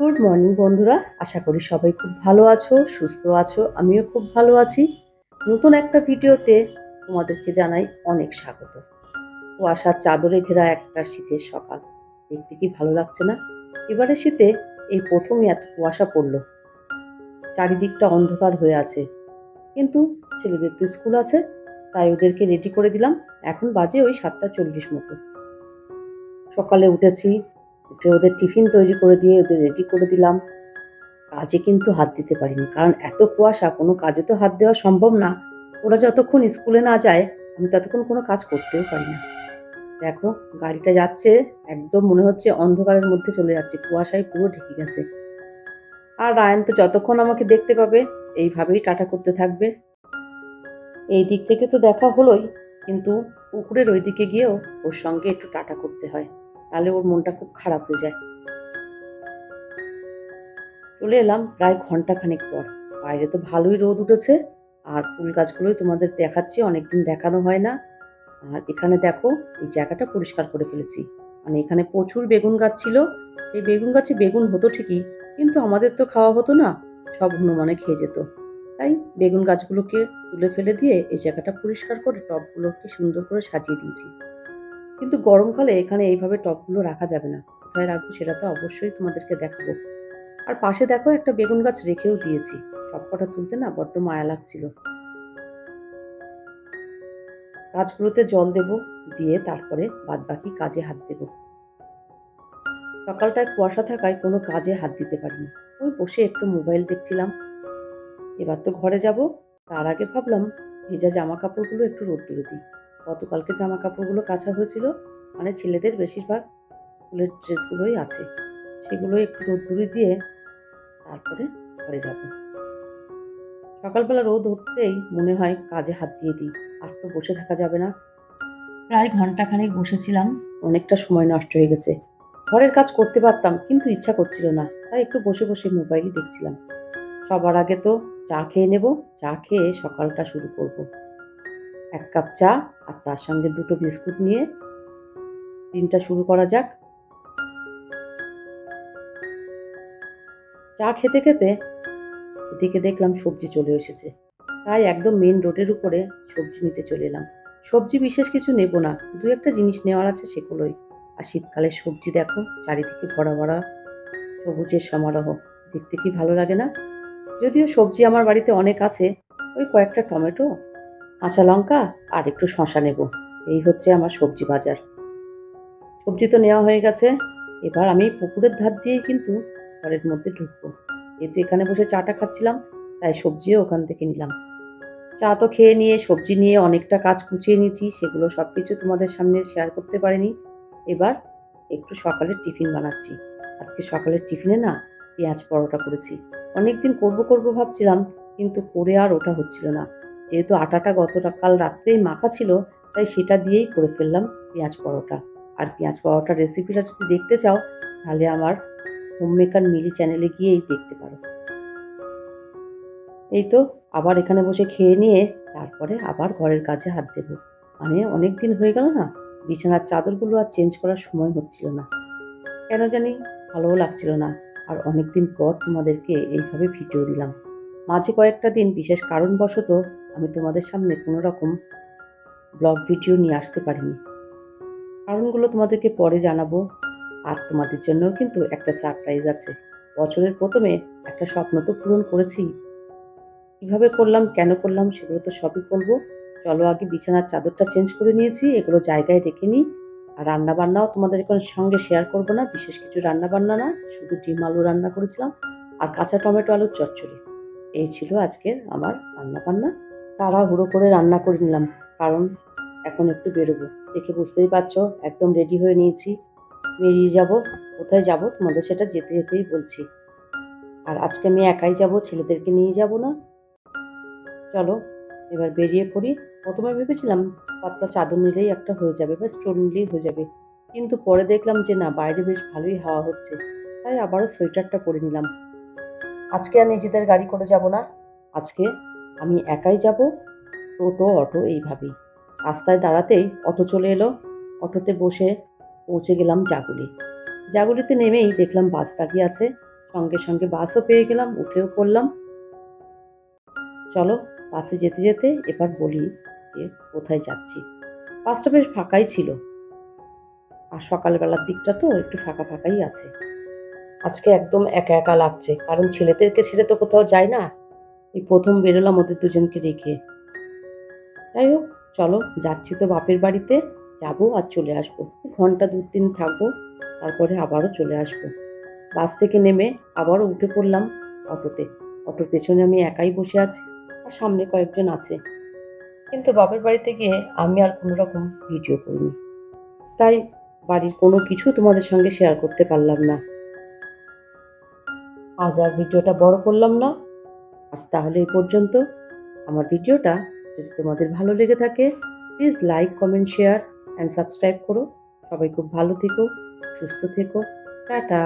Good morning বন্ধুরা। আশা করি সবাই খুব ভালো আছো, সুস্থ আছো, আমিও খুব ভালো আছি। নতুন একটা ভিডিওতে তোমাদেরকে জানাই অনেক স্বাগত। কুয়াশার চাদরে ঘেরা একটা শীতের সকাল। দেখতে কি ভালো লাগছে না? এবারে শীতে এই প্রথমই এত কুয়াশা পড়ল। চারিদিকটা অন্ধকার হয়ে আছে। কিন্তু ছেলেদের তো স্কুল আছে, তাই ওদেরকে রেডি করে দিলাম। এখন বাজে ওই সাতটা চল্লিশ মতো। সকালে উঠেছি উঠে ওদের টিফিন তৈরি করে দিয়ে ওদের রেডি করে দিলাম। কাজে কিন্তু হাত দিতে পারিনি, কারণ এত কুয়াশা, কোনো কাজে তো হাত দেওয়া সম্ভব না। ওরা যতক্ষণ স্কুলে না যায়, আমি ততক্ষণ কোনো কাজ করতেও পারি না। দেখো, গাড়িটা যাচ্ছে, একদম মনে হচ্ছে অন্ধকারের মধ্যে চলে যাচ্ছে, কুয়াশায় পুরো ঢেকে গেছে। আর রায়ন তো যতক্ষণ আমাকে দেখতে পাবে, এইভাবেই টাটা করতে থাকবে। এই দিক থেকে তো দেখা হলোই, কিন্তু পুকুরের ওই দিকে গিয়েও ওর সঙ্গে একটু টাটা করতে হয়। তাহলে ওর মনটা খুব খারাপ হয়ে যায়। চলে এলাম প্রায় ঘণ্টা খানেক পর। বাইরে তো ভালোই রোদ উঠেছে, আর ফুল গাছগুলোই তোমাদের দেখাচ্ছি, অনেকদিন দেখানো হয় না। আর এখানে দেখো, এই জায়গাটা পরিষ্কার করে ফেলেছি। মানে এখানে প্রচুর বেগুন গাছ ছিল। সেই বেগুন গাছে বেগুন হতো ঠিকই, কিন্তু আমাদের তো খাওয়া হতো না, সব হনুমানে খেয়ে যেত। তাই বেগুন গাছগুলোকে তুলে ফেলে দিয়ে এই জায়গাটা পরিষ্কার করে টবগুলোকে সুন্দর করে সাজিয়ে দিয়েছি। কিন্তু গরমকালে এখানে এইভাবে টবগুলো রাখা যাবে না। কোথায় রাখব সেটা তো অবশ্যই তোমাদেরকে দেখাবো। আর পাশে দেখো একটা বেগুন গাছ রেখেও দিয়েছি। সবকটা তুলতে না বড্ড মায়া লাগছিল। গাছগুলোতে জল দেব, দিয়ে তারপরে বাদ বাকি কাজে হাত দেব। সকালটায় কুয়াশা থাকায় কোনো কাজে হাত দিতে পারিনি। ওই বসে একটু মোবাইল দেখছিলাম। এবার তো ঘরে যাব, তার আগে ভাবলাম ভেজা জামা কাপড়গুলো একটু রোদ্দুরে দিই। গতকালকে জামা কাপড়গুলো কাঁচা হয়েছিল। মানে ছেলেদের বেশিরভাগ স্কুলের ড্রেসগুলোই আছে। সেগুলো একটু রোদ্দুরে দিয়ে তারপরে ঘরে যাব। সকালবেলা রোদ উঠতেই মনে হয় কাজে হাত দিয়ে দিই। আর তো বসে থাকা যাবে না। প্রায় ঘন্টাখানেক বসেছিলাম। অনেকটা সময় নষ্ট হয়ে গেছে। ঘরের কাজ করতে পারতাম কিন্তু ইচ্ছা করছিল না। তাই একটু বসে বসে মোবাইলই দেখছিলাম। সবার আগে তো চা খেয়ে নেব। চা খেয়ে সকালটা শুরু করব। এক কাপ চা আর তার সঙ্গে দুটো বিস্কুট নিয়ে দিনটা শুরু করা যাক। চা খেতে খেতে এদিকে দেখলাম সবজি চলে এসেছে। তাই একদম মেন রোডের উপরে সবজি নিতে চলে এলাম। সবজি বিশেষ কিছু নেব না, দু একটা জিনিস নেওয়ার আছে সেগুলোই। আর শীতকালের সবজি দেখো, চারিদিকে ভরা ভরা সবুজের সমারোহ। দেখতে কি ভালো লাগে না? যদিও সবজি আমার বাড়িতে অনেক আছে, ওই কয়েকটা টমেটো কাঁচা লঙ্কা আর একটু শশা নেব। এই হচ্ছে আমার সবজি বাজার। সবজি তো নেওয়া হয়ে গেছে। এবার আমি পুকুরের ধার দিয়েই কিন্তু ঘরের মধ্যে ঢুকবো। যেহেতু এখানে বসে চাটা খাচ্ছিলাম, তাই সবজিও ওখান থেকে নিলাম। চা তো খেয়ে নিয়ে, সবজি নিয়ে অনেকটা কাজ কুচিয়ে নিয়েছি, সেগুলো সব কিছু তোমাদের সামনে শেয়ার করতে পারিনি। এবার একটু সকালের টিফিন বানাচ্ছি। আজকে সকালের টিফিনে না পেঁয়াজ পরোটা করেছি। অনেক দিন করব করব ভাবছিলাম, কিন্তু করে আর ওটা হচ্ছিল না। যেহেতু আটাটা গতকাল রাত্রেই মাখা ছিল, তাই সেটা দিয়েই করে ফেললাম পেঁয়াজ পরোটা। আর পেঁয়াজ পরোটার রেসিপিটা যদি দেখতে চাও, তাহলে আমার হোমমেকার মিলি চ্যানেলে গিয়েই দেখতে পারো। এই তো, আবার এখানে বসে খেয়ে নিয়ে তারপরে আবার ঘরের কাজে হাত দেব। মানে অনেক দিন হয়ে গেল না, বিছানার চাদরগুলো আর চেঞ্জ করার সময় হচ্ছিল না। কেন জানি ভালোও লাগছিল না, আর অনেক দিন পর তোমাদেরকে এইভাবে ভিডিও দিলাম। মাঝে কয়েকটা দিন বিশেষ কারণবশত আমি তোমাদের সামনে কোনো রকম ব্লগ ভিডিও নিয়ে আসতে পারিনি। কারণগুলো তোমাদেরকে পরে জানাব। আর তোমাদের জন্যও কিন্তু একটা সারপ্রাইজ আছে। বছরের প্রথমে একটা স্বপ্ন তো পূরণ করেছি। কীভাবে করলাম, কেন করলাম, সেগুলো তো সবই করব। চলো আগে বিছানার চাদরটা চেঞ্জ করে নিয়েছি, এগুলো জায়গায় রেখে নিই। আর রান্না বান্নাও তোমাদের এখন সঙ্গে শেয়ার করব না, বিশেষ কিছু রান্নাবান্না না শুধু ডিম আলু রান্না করেছিলাম। আর কাঁচা টমেটো আলুর চচ্চড়ি। এই ছিল আজকের আমার রান্না বান্না তাড়াহুড়ো করে রান্না করে নিলাম, কারণ এখন একটু বেরোবো। দেখে বুঝতেই পারছ, একদম রেডি হয়ে নিয়েছি। বেরিয়ে যাব, কোথায় যাব? তোমাদের সেটা যেতে যেতেই বলছি। আর আজকে আমি একাই যাব, ছেলেদেরকে নিয়ে যাব না। চলো, এবার বেরিয়ে পড়ি। প্রথমে ভেবেছিলাম পাতলা চাদর নিলেই একটা হয়ে যাবে বা স্টোন নিলেই হয়ে যাবে। কিন্তু পরে দেখলাম যে না, বাইরে বেশ ভালোই হাওয়া হচ্ছে। তাই আবারও সোয়েটারটা পরে নিলাম। আজকে আর নিজেদের গাড়ি করে যাব না। আজকে আমি একাই যাব? টোটো, অটো এইভাবেই। রাস্তায় দাঁড়াতেই অটো চলে এলো। অটোতে বসে পৌঁছে গেলাম জাগুলি। জাগুলিতে নেমেই দেখলাম বাস দাঁড়িয়ে আছে। সঙ্গে সঙ্গে বাসও পেয়ে গেলাম, উঠেও পড়লাম। চলো বাসে যেতে যেতে এবার বলি যে কোথায় যাচ্ছি। বাসটা বেশ ফাঁকাই ছিল। আর সকালবেলার দিকটা তো একটু ফাঁকা ফাঁকাই আছে। আজকে একদম একা একা লাগছে, কারণ ছেলেদেরকে ছেড়ে তো কোথাও যায় না। এই প্রথম বেরোলাম ওদের দুজনকে রেখে। যাই হোক, চলো, যাচ্ছি তো বাপের বাড়িতে। যাব আর চলে আসব। ঘণ্টা দু তিন থাকব, তারপরে আবারও চলে আসব। বাস থেকে নেমে আবারও উঠে পড়লাম অটোতে। অটোর পেছনে আমি একাই বসে আছি আর সামনে কয়েকজন আছে। কিন্তু বাপের বাড়িতে গিয়ে আমি আর কোনো রকম ভিডিও করিনি। তাই বাড়ির কোনো কিছু তোমাদের সঙ্গে শেয়ার করতে পারলাম না। আজ আর ভিডিওটা বড় করলাম না। আজ তাহলে এই পর্যন্ত। আমার ভিডিওটা যদি তোমাদের ভালো লেগে থাকে please like comment share and subscribe করো। সবাই খুব ভালো থেকো, সুস্থ থেকো। টাটা।